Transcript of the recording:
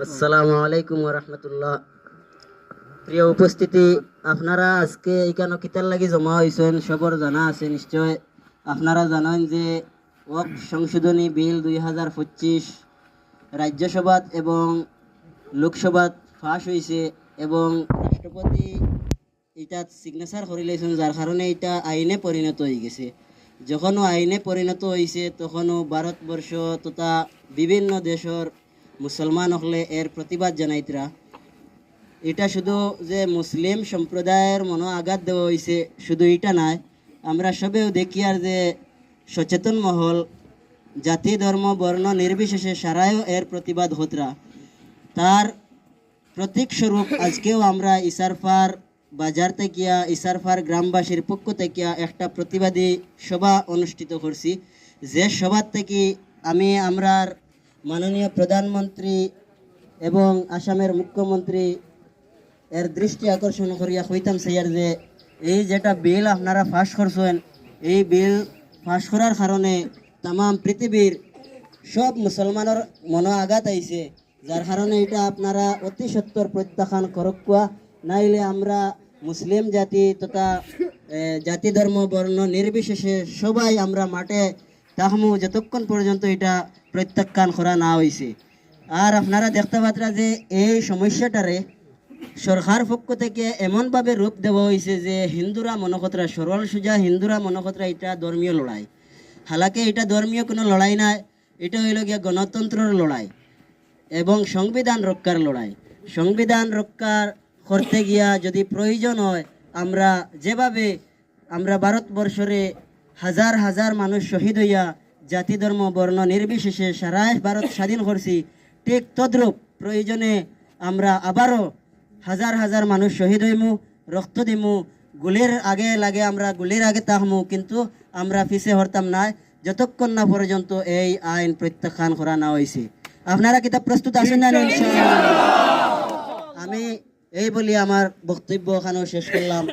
আসসালামু আলাইকুম রহমতুল্লাহ। প্রিয় উপস্থিতি, আপনারা আজকে এখানে কিতার লাগি জমা হয়েছেন সবর জানা আছে নিশ্চয়। আপনারা জানেন যে ওয়াক সংশোধনী বিল দুই হাজার পঁচিশ রাজ্যসভাত এবং লোকসভাত ফাঁস হয়েছে এবং রাষ্ট্রপতি এটা সিগনেচার করে লাইছেন, যার কারণে এটা আইনে পরিণত হয়ে গেছে। যখনও আইনে পরিণত হয়েছে তখনও ভারতবর্ষ তথা বিভিন্ন দেশের মুসলমান হলে এর প্রতিবাদ জানাইতরা। এটা শুধু যে মুসলিম সম্প্রদায়ের মনো আঘাত দেওয়া হয়েছে শুধু এটা নয় আমরা সবেও দেখি আর যে সচেতন মহল, জাতি, ধর্ম, বর্ণ নির্বিশেষে সারায়ও এর প্রতিবাদ হতরা। তার প্রতীক স্বরূপ আজকেও আমরা ইসারফার বাজার থেকে ইসারফার গ্রামবাসীর পক্ষ থেকে একটা প্রতিবাদী সভা অনুষ্ঠিত করছি। যে সভার থেকে আমি আমরার মাননীয় প্রধানমন্ত্রী এবং আসামের মুখ্যমন্ত্রী এর দৃষ্টি আকর্ষণ করিয়া কইতাম সেইয়ার যে, এই যেটা বিল আপনারা পাস করছেন, এই বিল পাস করার কারণে তাম পৃথিবীর সব মুসলমানের মনো আঘাত আইছে, যার কারণে এটা আপনারা অতি সত্তর প্রত্যাখ্যান করক কোয়া। নাইলে আমরা মুসলিম জাতি তথা জাতি ধর্ম, বর্ণ নির্বিশেষে সবাই আমরা মাঠে তাহমু, যতক্ষণ পর্যন্ত এটা প্রত্যাখ্যান করা না হয়েছে আর আপনারা দেখতে পাত্রা যে এই সমস্যাটারে সরকার পক্ষ থেকে এমনভাবে রূপ দেওয়া হয়েছে যে হিন্দুরা মনকতরা সরল সুজা হিন্দুরা মনকতরা এটা ধর্মীয় লড়াই। হালাকে এটা ধর্মীয় কোনো লড়াই নাই এটা হইল গিয়া গণতন্ত্রের লড়াই এবং সংবিধান রক্ষার লড়াই। সংবিধান রক্ষার করতে গিয়া যদি প্রয়োজন হয়, আমরা যেভাবে আমরা ভারতবর্ষরে হাজার হাজার মানুষ শহীদ হইয়া জাতি ধর্ম, বর্ণ নির্বিশেষে সারা ভারত স্বাধীন করছি। ঠিক তদ্রূপ প্রয়োজনে আমরা আবারও হাজার হাজার মানুষ শহীদ হইমু, রক্ত দিমু, গুলির আগে লাগে আমরা গুলির আগে তাহমু, কিন্তু আমরা পিছে হরতাম না যতক্ষণ না পর্যন্ত এই আইন প্রত্যাখ্যান করা না হয়েছে আপনারা কিতাব প্রস্তুত আছেন না আমি এই বলি আমার বক্তব্য ওখানেও শেষ করলাম।